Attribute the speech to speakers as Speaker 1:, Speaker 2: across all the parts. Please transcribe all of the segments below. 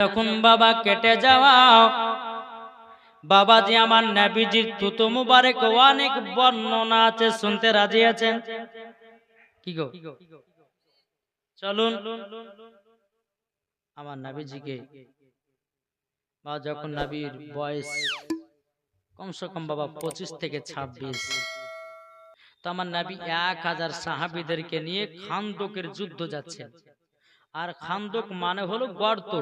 Speaker 1: তখন বাবা কেটে যাওয়া। বাবাজি আমার নাবিজির তুতু মুবারক অনেক বর্ণনা আছে, শুনতে রাজি আছেন? কি গো? চলুন। আমার নাবিজিকে। বা যখন নাবির বয়স কমসে কম বাবা পঁচিশ থেকে ছাব্বিশ, তো আমার নাবি এক হাজার সাহাবিদেরকে নিয়ে খান্দকের যুদ্ধ যাচ্ছে আর খান্দক মানে হলো গর্ত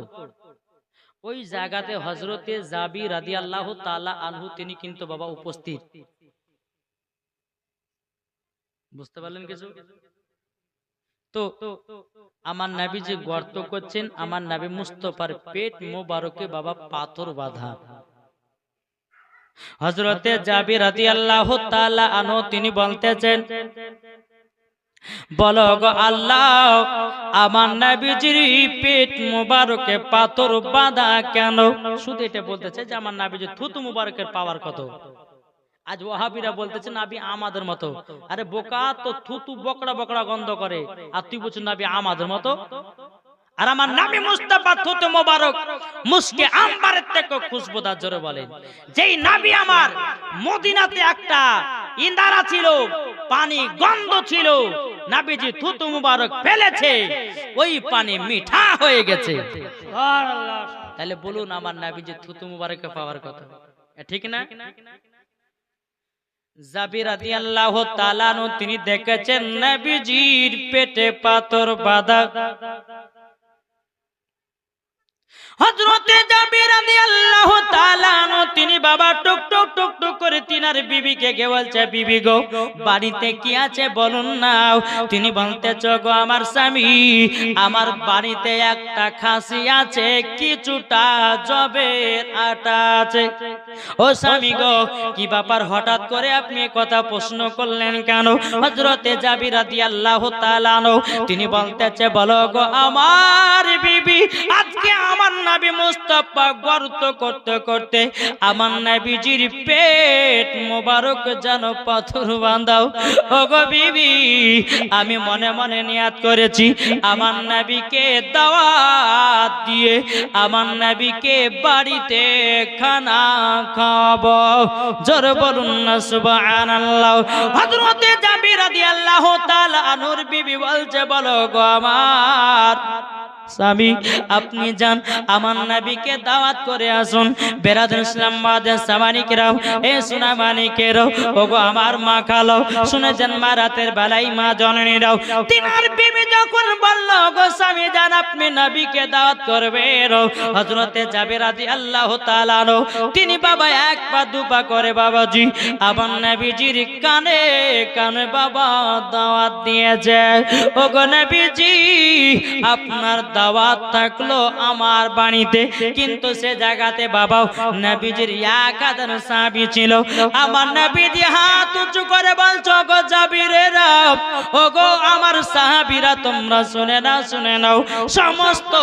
Speaker 1: ওই জায়গাতে হজরতে জাবি রাদি আল্লাহ তালা আনহু তিনি কিন্তু বাবা উপস্থিত। বুঝতে পারলেন কিছু? তো আমার নাবি যে গর্ত করছেন আমার নাবি মুস্তফার পেট মোবারকে বাবা পাথর বাঁধা। হজরতে জাবি রাদি আল্লাহ তালা আনহু তিনি বলতেছেন বলো গো আল্লাহ আমার নাবিজির পেট মুবারকে পাথর বাঁধা কেন? শুধু এটা বলতেছে যে আমার নাবিজির থুতু মুবারকের পাওয়ার কত? আজ ওহাবিরা বলতেছে নাবি আমাদের মতো। আরে বোকা তো থুতু বকড়া বকড়া গন্ধ করে। আর তুই বলছিস নাবি আমাদের মতো? আর আমার নামি মুস্তাফা থুতু মোবারক মুসকে আম্বারের থেকে খুশবুদার জোরে বলেন যেই নাবি আমার মদিনাতে একটা ইন্দারা ছিল পানি গন্ধ ছিল নাবিজি থুতু মুবারক ফেলেছে, ওই পানি মিঠা হয়ে গেছে। তাহলে বলুন আমার নাবিজি থুতু মুবারক পাওয়ার কথা। ঠিক না? তিনি দেখেছেন নবীজির পেটে পাথর বাঁধা। আনহু, তিনি বাবা টুক টুক করে আমার স্বামী, আমার বাড়িতে একটা খাসি আছে, কিছুটা জবের আটা আছে। ও স্বামী গো, কি ব্যাপার? হঠাৎ করে আপনি কথা প্রশ্ন করলেন কেন? হযরতে জাবির তাআলা আনহু, তিনি বলতেছে, বলো গো, আমার বিবি আজকে আমার নবী মুস্তাফা গর্ত করতে করতে আমার নবীজির পেট মোবারক যেন পাথর বাঁধাও। ও গো বিবি, আমি মনে মনে নিয়াত করেছি, আমার নবীকে দাওয়াত দিয়ে আমার নবীকে বাড়িতে খানা খাওয়াবো। জোর বলুন না, সুবহানাল্লাহ। হযরতে জাবির রাদিয়াল্লাহু তাআলা আনুর বিবি বলছে, বলো গো আমার স্বামী, আপনি যান, আমার নাবিকে দাওয়াত করে আসুন। বেরাদুল ইসলাম বাদের সামানিকেরাও, এ সোনা মানিকেরাও, ওগো আমার মা খালো। শুনেছেন মা রাতের বেলায় মা জননীরাও। তিনার বিবি স্বামী যান আপনি নবীকে দাওয়াত করবে হজরতে যাবে রাজি আল্লাহ তালানো তিনি বাবা এক পা দুপা করে বাবাজি নবীজির কানে কানে বাবা দাওয়াত দিয়েছে। নবীজি, আপনার দাওয়াত থাকল আমার বাড়িতে কিন্তু সে জায়গাতে বাবা নবীজির এক হাজার সাহাবি ছিল। আমার নবীজি হাত উঁচু করে বলছো গো জাবিরেরা ও গো আমার সাহাবিরা তোমরা শুনে না শুনে নাও। সমস্ত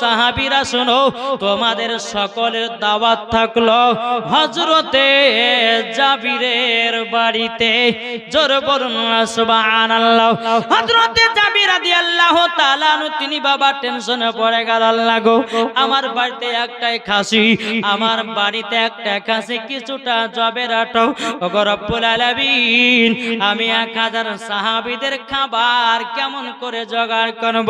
Speaker 1: সাহাবিরা শুনো, তোমাদের সকলের দাওয়াত থাকল হজরতে জাবিরের বাড়িতে। জোর বলুন সুবহানাল্লাহ। হজরতে জাবির আনহু, তিনি বাবা টেনশনে পড়ে গেল, আল্লাহ আমার বাড়িতে একটাই খাসি, আমার বাড়িতে একটা খাসি, কিছুটা জবের আটো। ওগো রব্বুল আলামিন, আমি এক হাজার সাহাবীদের খাবার কেমন করে জোগাড় করব?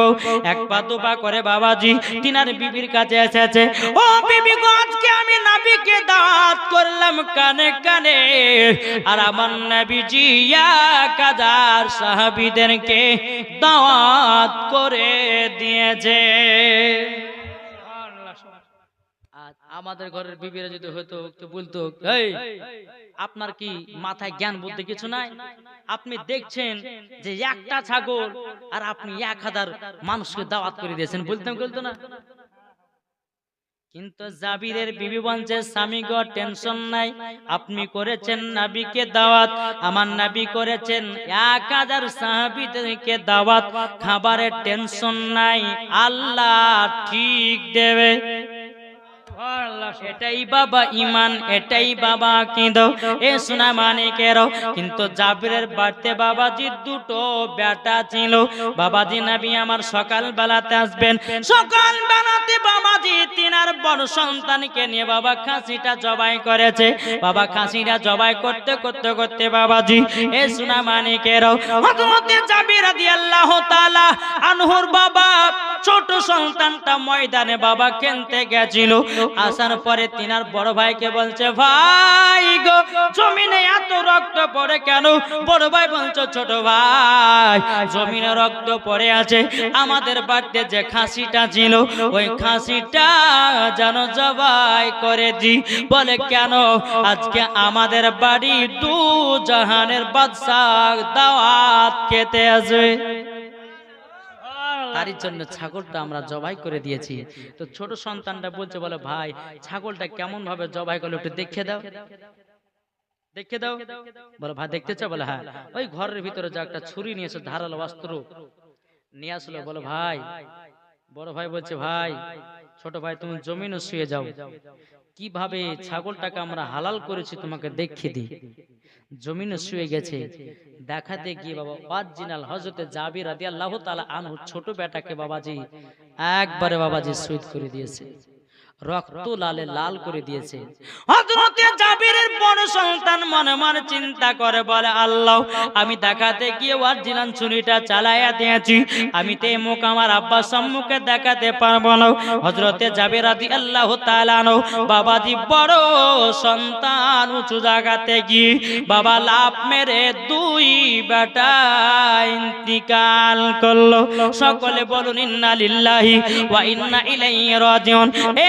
Speaker 1: এক পা দুপা করে বাবাজি, তিনার বিবির কাছে এসেছে, ও বিবি আজকে আমি নবীকে দাওয়াত করলাম কানে কানে, আর আমার নবীজি এক হাজার সাহাবীদেরকে দাওয়াত করে দিয়েছে। আমাদের ঘরের বিবিরা যদি হতো বলতো আপনার কি মাথায় জ্ঞান বুদ্ধি কিছু নাই? আপনি দেখছেন যে একটা ছাগল আর আপনি এক হাজার মানুষকে দাওয়াত করে দিয়েছেন। বলতাম, বলতো না? কিন্তু জাবিরের বিবি বলছে স্বামী গো টেনশন নাই আপনি করেছেন নাবিকে দাওয়াত আমার নাবি করেছেন এক হাজার সাহাবিদেরকে দাওয়াত খাবারের টেনশন নাই আল্লাহ ঠিক দেবে। এটাই বাবা ইমান এটাই বাবা কিদ এ সোনা মানিকের কিন্তু জাবিরের বাড়িতে বাবাজি দুটো বেটা ছিল। বাবাজি নাবি আমার সকাল বেলাতে আসবেন। সকাল বেলাতে বাবাজি তিনার বড় সন্তানকে নিয়ে বাবা খাসিটা জবাই করেছে। বাবা খাসিটা জবাই করতে করতে করতে বাবাজি, এ সোনা মানিকের হযরতে জাবির রাদিয়াল্লাহু তাআলা আনহুর বাবা ছোট সন্তানটা ময়দানে বাবা খেলতে গেছিল। আসার পরে তিনার বড় ভাইকে বলছে, ভাই গো, জমিনে এত রক্ত পড়ে কেন? বড় ভাই বলছো, ছোট ভাই, জমিনে রক্ত পড়ে আছে। আমাদের বাড়িতে যে খাসিটা ছিল, ওই খাসিটা যেন জবাই করে দি। বলে, কেন? আজকে আমাদের বাড়ি দু জাহানের বাদশাহ দাওয়াত খেতে আসবে। তারই জন্য ছাগলটা আমরা জবাই করে দিয়েছি। তো ছোট সন্তানটা বলছে, বলে, ভাই, ছাগলটা কেমন ভাবে জবাই করল একটু দেখে দাও। দেখে দাও। বলে, ভাই, দেখতে চাও? বলে হ্যাঁ। ওই ঘরের ভিতরে যা একটা ছুরি নিয়ে এসে ধারালো অস্ত্র নিয়ে আসলো। বলে, ভাই, বড় ভাই বলছে, ভাই, ছোট ভাই, তুমি জমিনে শুয়ে যাও। কীভাবে ছাগলটাকে আমরা হালাল করেছি তোমাকে দেখিয়ে দিই? জমিনে শুয়ে গেছে। দেখাতে গিয়ে বাবা অরিজিনাল হজরতে জাবির রাদিয়াল্লাহু তাআলা আনহু ছোট বেটাকে বাবাজি একবারে বাবাজি শহীদ করে দিয়েছে। রক্ত লালে লাল করে দিয়েছে। জাবিরের বড় সন্তান মনে মনে চিন্তা করে বলে, আল্লাহ, আমি দেখাতে গিয়ে দিয়েছি। আমি মুখ আমার সম্মুখে দেখাতে পারব না। জাবির বড় সন্তান জায়গাতে বাবা লাভ মেরে দুই বেটা ইন্তিকাল করল। সকলে বলুন, ইন্না লিল্লাহি ওয়া ইন্না ইলাইহি রাজিউন। এ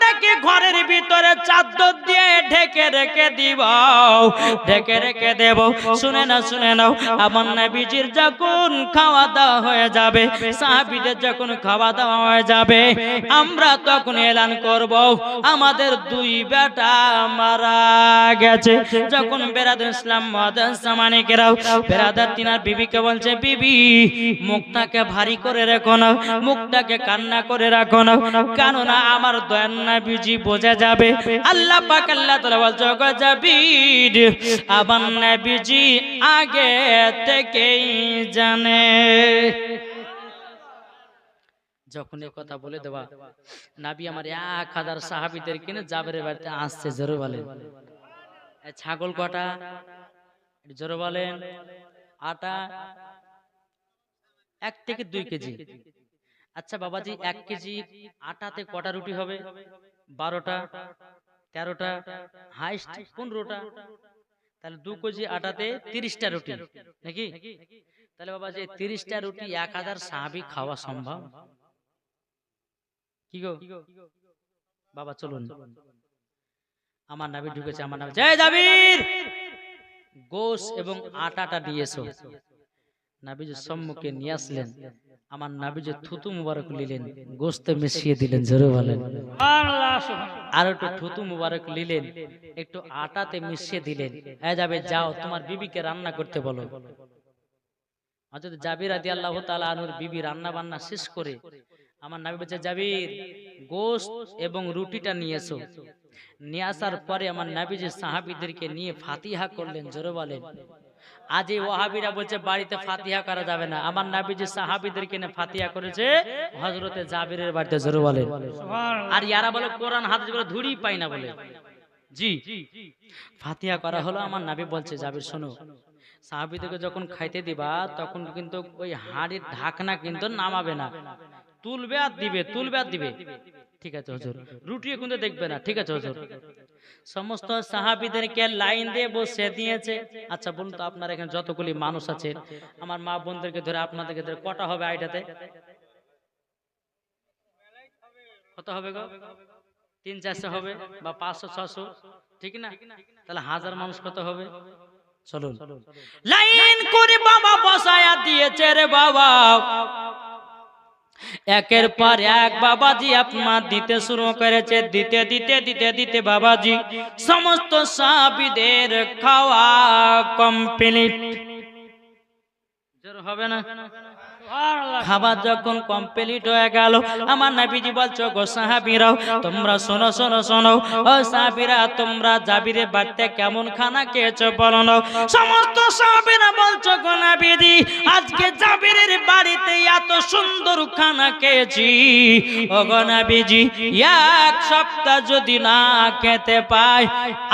Speaker 1: বেটাকে ঘরের ভিতরে চাদর দিয়ে ঢেকে রেখে দিব? ঢেকে রেখে দেব। শুনে না শুনে নাও, আমার নাবিজির যখন খাওয়া দাওয়া হয়ে যাবে, সাহাবিদের যখন খাওয়া দাওয়া হয়ে যাবে, আমরা তখন এলান করব। আমাদের দুই বেটা মারা গেছে। যখন ইসলাম বেরাদার তিনার বিবিকে বলছে, বিবি, মুখটাকে ভারী করে রেখো না, মুখটাকে কান্না করে রাখো না। আমার দয়ান নাবিজি বোঝা যাবে। আল্লাহ পাক আল্লাহ তাআলা বলছে গো জাবির। আমার নাবিজি আগে থেকেই জানে। যখন কথা বলে দেওয়া নাবি আমার এক হাজার সাহাবিদের কিনে জাবের বাড়িতে আসছে, জোরে বলেন। ছাগল কটা? জোরে বলেন। আটা এক থেকে দুই কেজি। আচ্ছা বাবাজি, এক কেজি আটাতে কটা রুটি হবে? বারোটা, তেরোটা, হাইস্ট পনেরোটা। তাহলে দু কেজি আটাতে তিরিশটা রুটি, নাকি? তাহলে বাবাজি তিরিশটা রুটি এক হাজার সাহাবি খাওয়া সম্ভব? কি গো? বাবা, চলুন। আমার নাবি ঢুকেছে, আমার নাবি জয় জাবির! গোস এবং আটাটা এসো নাবিজের সম্মুখে নিয়ে আসলেন আমার নাবিজের থুতু মুবারক নিলেন গোস্তে মিশিয়ে দিলেন জোরে বলেন। আর একটু থুতু মুবারক নিলেন একটু আটাতে মিশিয়ে দিলেন। এ যাবে যাও তোমার বিবিকে রান্না করতে বলো। জাবির রাদিয়াল্লাহু তাআলা আনুর বিবি রান্না বান্না শেষ করে আমার নাবি বলছে জাবির গোস্ত এবং রুটিটা নিয়ে এসো। নিয়ে আসার পরে আমার নাবিজি সাহাবিদেরকে নিয়ে ফাতিহা করলেন জোরে বলেন। আজ এই ওয়াহাবিরা বলছে বাড়িতে ফাতিহা করা যাবে না। আমার নাবি যে সাহাবিদেরকে নিয়ে ফাতিহা করেছে হজরতে জাবিরের বাড়িতে জোরে বলেন আর ইয়ারা বলে কোরআন হাদিসগুলো ধুড়ি পাই না বলে। জি। ফাতিহা করা হলো আমার নাবি বলছে জাবির শোনো সাহাবিদেরকে যখন খাইতে দিবা তখন কিন্তু ওই হাড়ির ঢাকনা কিন্তু নামাবে না। তুলবে আর দিবে, তুলবে আর দিবে। ঠিক আছে, হুজুর। রুটিও কিন্তু দেখবে না। ঠিক আছে, হুজুর। সমস্ত সাহাবিদেরকে লাইন দিয়ে বসে দিয়েছে। আচ্ছা বলুন তো আপনার এখানে যতগুলি মানুষ আছে, আমার মা বোনদেরকে ধরে আপনাদেরকে ধরে কটা হবে আইটাতে কত হবে গো? তিন চারশো হবে বা পাঁচশো, ছশো? ঠিক না? তাহলে হাজার মানুষ কত হবে? চলুন। লাইন করে বাবা বসায়া দিয়েছে রে বাবা। একের পর এক বাবাজি আপনার দিতে শুরু করেছে দিতে দিতে দিতে দিতে বাবাজি। সমস্ত সাবিদের খাওয়া কমপ্লিট হবে না। খাবার যখন কমপ্লিট হয়ে গেল, আমার নাবিজি বলছো, গো সাহাবিরাও তোমরা শোনো শোনো শোনো। ও সাহাবিরা, তোমরা জাবিরে বাড়িতে কেমন খানা খেয়েছো বলো না? সমস্ত সাহাবিরা বলছো, গো নাবিজি, আজকে জাবিরের বাড়িতে এত সুন্দর খানা খেয়েছি। ও গো নাবিজি, এক সপ্তাহ যদি না খেতে পাই,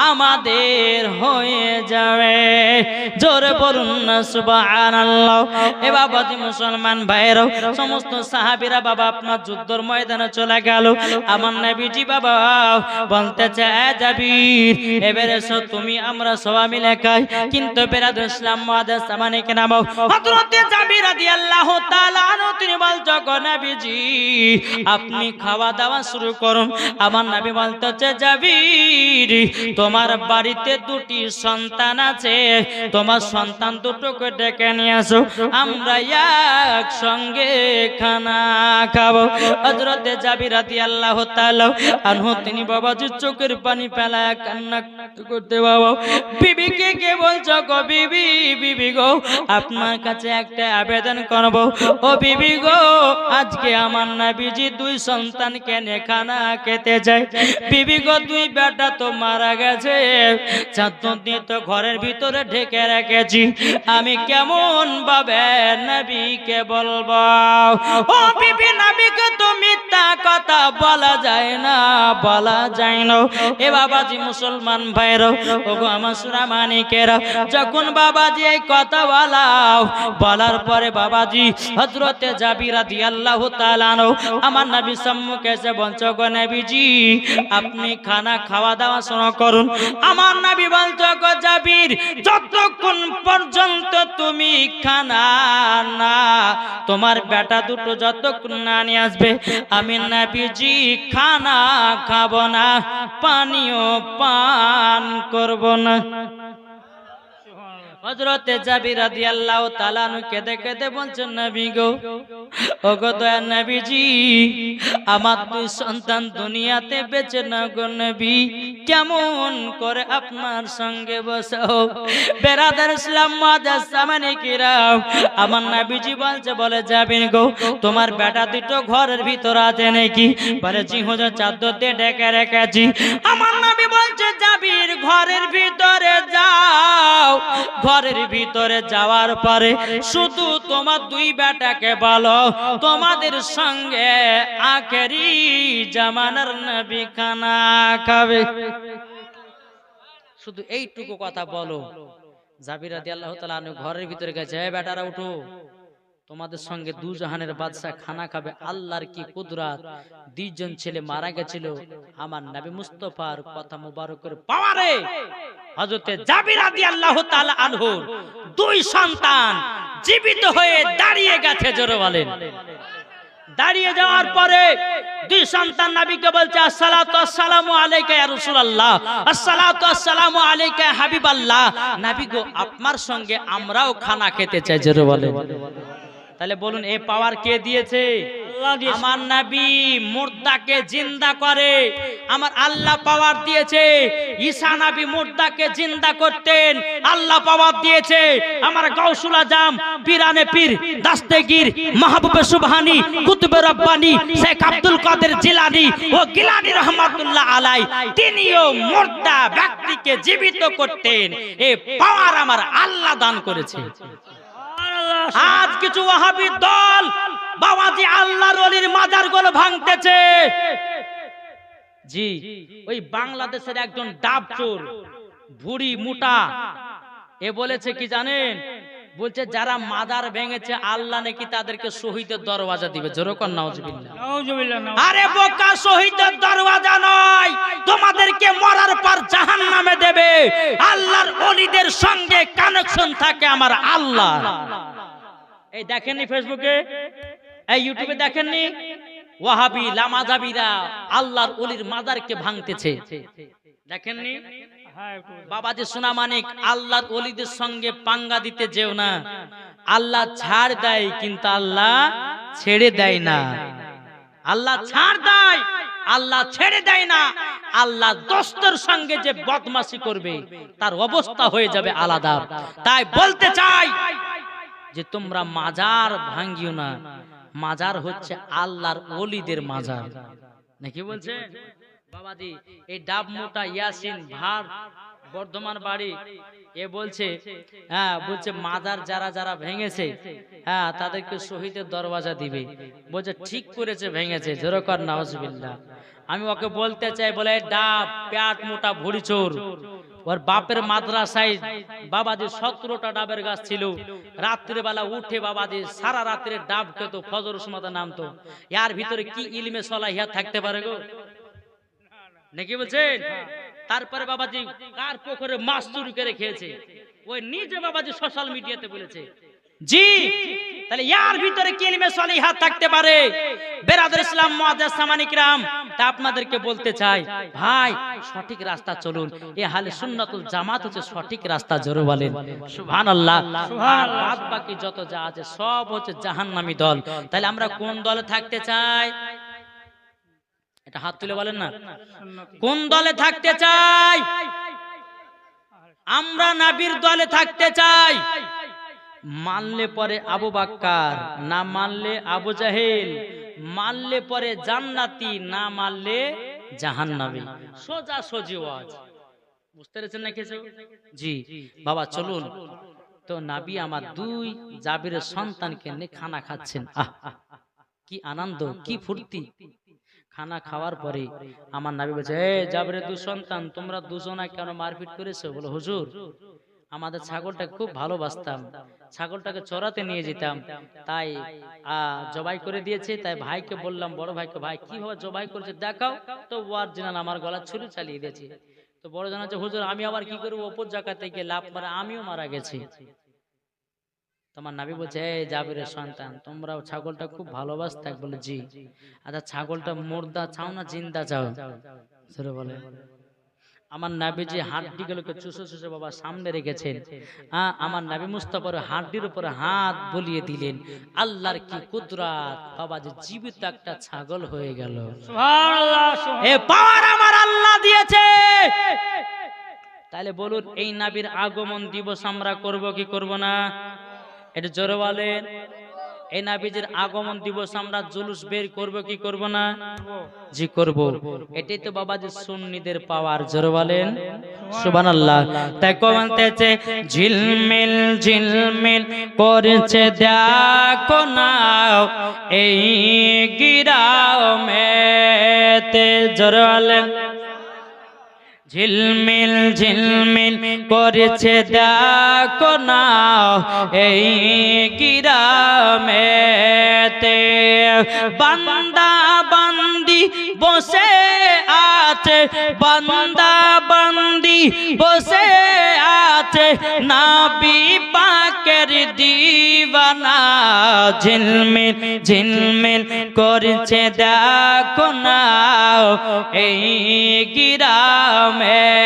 Speaker 1: আমাদের হয়ে যাবে। জোরে বলুন না, সুবহানাল্লাহ। এ বাবাজি মুসলমান ভাইরাও সমস্ত সাহাবীরা, বাবা আপনার যুদ্ধর ময়দানে চলে গেল। আমার নবীজি বাবা বলতে চায় জাবির এবারে এসো তুমি আমরা সবাই মিলে খাই। কিন্তু বেরাদ ইসলাম মুআদ্দাস সামানে কে নামও হযরতে জাবির রাদিয়াল্লাহু তাআলা আনহু, তিনি বলছো, গো নবীজি, আপনি খাওয়া দাওয়া শুরু করুন। আমার নবী বলতেছে, জাবির, তোমার বাড়িতে দুটি সন্তান আছে তোমার সন্তান দুটোকে ডেকে নিয়ে আসো। আমরা একসঙ্গে খানা খাব। হজরতে জাবির রাতি আল্লাহ আনহু, তিনি বাবাজির চোখের পানি ফেলায় কান্না করতে বাবা, বিবিকে কে বলছো গো বিবি? বিবি গো, আপনার কাছে একটা আবেদন করব। ও বিবি গো, আজকে আমার নাবিজি দুই সন্তান কেনে খানা খেতে যায় বিবি গো, দুই বেটা তো মারা গেছে। চাঁদ দিয়ে তো ঘরের ভিতরে ঢেকে রেখেছি। আমি কেমন ভাবে নবীকে বলব? ও নবীকে কথা বলা যায় না, বলা যায় না। এ বাবাজি মুসলমান ভাইরা ও গো আমার যখন বাবাজি এই কথা বলাও, বলার পরে বাবাজি হজরতে জাবির রাদিয়াল্লাহু তাআলা আনহু, আমার নবী সম্মুখে এসে নবীজি, আপনি খানা খাওয়া দাওয়া শোনা করুন। আমার নবী গো জাবির যতক্ষণ পর্যন্ত তুমি খানা না। তোমার বেটা দুটো যতক্ষণ না নিয়ে আসবে, আমি না বিজি খানা খাব না পানিও পান করব না। হজরতে জাবি রাদিয়াল্লাহু তাআলা নু কেঁদে কেঁদে বলছেন, নবী গো ও গো দয়া নবীজি, আমার দুই সন্তান দুনিয়াতে বেঁচে না গো নবী। কেমন করে আপনার সঙ্গে বসাও? বেরাদার ইসলাম মাদার সামানে কিরাম। আমার নবীজি বলছে, বলে যাবেন গো, তোমার বেটা দুটো ঘরের ভিতর আছে নাকি? বলে, জি হুজুর চাদর দিয়ে ডেকে রেখেছি। আমার নবী বলছে, জাবির ঘরের ভিতরে যাও ঘরের ভিতরে যাওয়ার পরে শুধু তোমার দুই বেটাকে বলো, তোমাদের সঙ্গে আখেরি জামানার নবী খানা খাবে শুধু এইটুকু কথা বলো। জাবির রাদি আল্লাহ তালা ঘরের ভিতরে গেছে বেটারা, উঠো। তোমাদের সঙ্গে দু জাহানের বাদশা খানা খাবে। আল্লাহর কি কুদরাত? দুইজন ছেলে মারা গেছিল। আমার নবী মুস্তফার কথা মুবারকের পাওয়ারে হযরতে জাবির রাদিয়াল্লাহু তাআলা আনহুর দুই সন্তান জীবিত হয়ে দাঁড়িয়ে গেছে জোরে বলেন দাঁড়িয়ে যাওয়ার পরে দুই সন্তান নবীকে বলছে আসসালাতু আসসালামু আলাইকা ইয়া রাসূলুল্লাহ। আসসালাতু আসসালামু আলাইকা হাবিবাল্লাহ। নবী গো আপনার সঙ্গে আমরাও খানা খেতে চাই জোরে বলেন তাহলে বলুন এ পাওয়ার কে দিয়েছে? আমার নবী মুর্দাকে জিন্দা করে আমার আল্লাহ পাওয়ার দিয়েছে। ঈসা নবী মুর্দাকে জিন্দা করতেন আল্লাহ পাওয়ার দিয়েছে। আমার গাউসুল আজম পীরানে পীর দাস্তেগীর মাহবুবে সুবহানি কুতুবে রব্বানি শেখ আব্দুল কাদের জিলানি ও গিলানি রহমাতুল্লাহ আলাই তিনিও মুর্দা ব্যক্তিকে জীবিত করতেন। এ পাওয়ার আমার আল্লাহ দান করেছে। আজ কিছু ওয়াহাবি দল বাবাজি আল্লাহর ওলির মাজারগুলো ভাঙতেছে। জি ওই বাংলাদেশের একজন ডাব চোর ভুড়ি মোটা এ বলেছে কি জানেন? বলছে যারা মাদার ভেঙেছে আল্লাহ নাকি তাদেরকে শহীদের দরওয়াজা দিবে। জোরকর নাউজুবিল্লাহ। আরে বোকা শহীদের দরওয়াজা নয়। তোমাদেরকে মরার পর জাহান নামে দেবে। আল্লাহর অলিদের সঙ্গে কানেকশন থাকে আমার আল্লাহ। এই দেখেননি ফেসবুকে এই ইউটিউবে দেখেননি? ওয়াহাবি লামাজাবিরা আল্লাহর ওলির মাজারকে ভাঙতেছে। দেখেননি? বাবাজি সোনা মানিক, আল্লাহর ওলিদের সঙ্গে পাঙ্গা দিতে যেও না। আল্লাহ ছাড় দেয়, কিন্তু আল্লাহ ছেড়ে দেয় না। আল্লাহ ছাড় দেয়, আল্লাহ ছেড়ে দেয় না। আল্লাহ দোস্তর সঙ্গে যে বদমাশি করবে, তার অবস্থা হয়ে যাবে আলাদা। তাই বলতে চাই যে তোমরা মাজার ভাঙ্গিও না। মাজার হচ্ছে আল্লাহর ওলিদের মাজার। নাকি বলছে? বাবাজি, এই ডাব মোটা ইয়াসিন ভার বর্ধমান বাড়ি, এ বলছে হ্যাঁ বলছে মাজার যারা যারা ভেঙেছে হ্যাঁ তাদেরকে শহীদের দরওয়াজা দিবে। বলছে, ঠিক করেছে, ভেঙেছে জোরকর নওয়াজবিল্লাহ আমি ওকে বলতে চাই, বলে ডাব প্যাট মোটা ভুড়ি চোর ওর বাপের মাদ্রাসায় বাবাজি সতেরোটা ডাবের গাছ ছিল। রাত্রে বেলা উঠে বাবাজি সারা রাত্রে ডাব খেত, ফজর সমাতে নামতো। ইয়ার ভিতরে কি ইলমে সলাহিয়া থাকতে পারে গো? নাকি বলছেন? তারপরে বাবাজি কার পুকুরে মাছ চুরি করে খেয়েছে? ওই নিজে বাবাজি সোশ্যাল মিডিয়াতে বলেছে। জি তাহলে ইয়ার ভিতরে কি ইলমে সলিহা থাকতে পারে? বেরাদুল ইসলাম মুআজ্জাজ সামানিকরাম তা আপনাদেরকে বলতে চাই ভাই সঠিক রাস্তা চলুন। এ হালে সুন্নাতুল জামাত হচ্ছে সঠিক রাস্তা জোরে বলেন। সুবহানাল্লাহ। আর বাদ বাকি যত যা আছে সব হচ্ছে জাহান্নামী দল। তাহলে আমরা কোন দলে থাকতে চাই? এটা হাত তুলে বলেন না। কোন দলে থাকতে চাই? আমরা নাবির দলে থাকতে চাই। মানলে পরে আবু বাক্কার, না মানলে আবু জাহেল, মানলে পরে জান্নাতি, না মানলে জাহান্নামী। সোজা সোজি ওয়াজ। বুঝতে পেরেছেন না কিছু জি। বাবা, চলুন। তো নাবি আমার দুই জাবিরের সন্তানকে নিয়ে খানা খাচ্ছেন। আহ, কি আনন্দ, কি ফুর্তি। খানা খাওয়ার পরে আমার নাবি বলছে এ জাবিরের দু সন্তান, তোমরা দুজনা কেন মারপিট করেছ? বলো, হুজুর আমাদের ছাগলটা খুব ভালোবাসতাম। ছাগলটাকে চড়াতে নিয়ে যেতাম। তাই আহ, জবাই করে দিয়েছে তাই ভাইকে বললাম বড় ভাইকে ভাই কীভাবে জবাই করেছে? দেখাও। তো ওয়ার জিনান আমার গলা ছুরি চালিয়ে দিয়েছে। তো বড় জানা হুজুর আমি আবার কি করব? অপর জায়গা থেকে লাভ মারা আমিও মারা গেছি। তোমার নাবি বলছে এই জাবিরের সন্তান তোমরা ছাগলটা খুব ভালোবাসতে বলে জি। আচ্ছা ছাগলটা মোর্দা চাও না জিন্দা চাও। বলে। আমার নাবিজি হাড্ডিগুলোকে চুষে চুষে বাবা সামনে রেখেছেন আ, আমার নাবি মুস্তাফার হাড্ডির উপরে হাত বলিয়ে দিলেন। আল্লাহর কি কুদরাত বাবা যে জীবিত একটা ছাগল হয়ে গেল। এ পাওয়ার আমার আল্লাহ দিয়েছে। তাহলে বলুন এই নাবির আগমন দিবস আমরা করব কি করব না? এটা জোরে বলেন। এই নাবিজের আগমন দিবস আমরা জুলুস বের করব, কি করব না? জি, করব। এটাই তো বাবা যে সুন্নিদের পাওয়ার, জোরে বলেন। সুবহানাল্লাহ। তাই কমতেছে ঝিলমিল ঝিলমিল করেছে, দেখো না এই গিরাও মেতে, জোরে বলেন। ঝিলমিল ঝিলমিল করেছে দেখো না এই গিরামেতে বান্দা বান্দি বসে আছে, বান্দা বান্দি বসে আছে নাবি পাকের দিবানা ঝিলমিল ঝিলমিল করছে দেখো না এই গিরামেতে।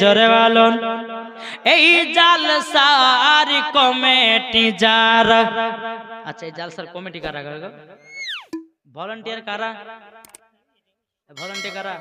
Speaker 1: জোরে বলুন, এই জালসার কমিটি যারা আচ্ছা এই জালসার কমিটি কারা কারা ভলান্টিয়ার কারা? ভলান্টিয়ার কারা?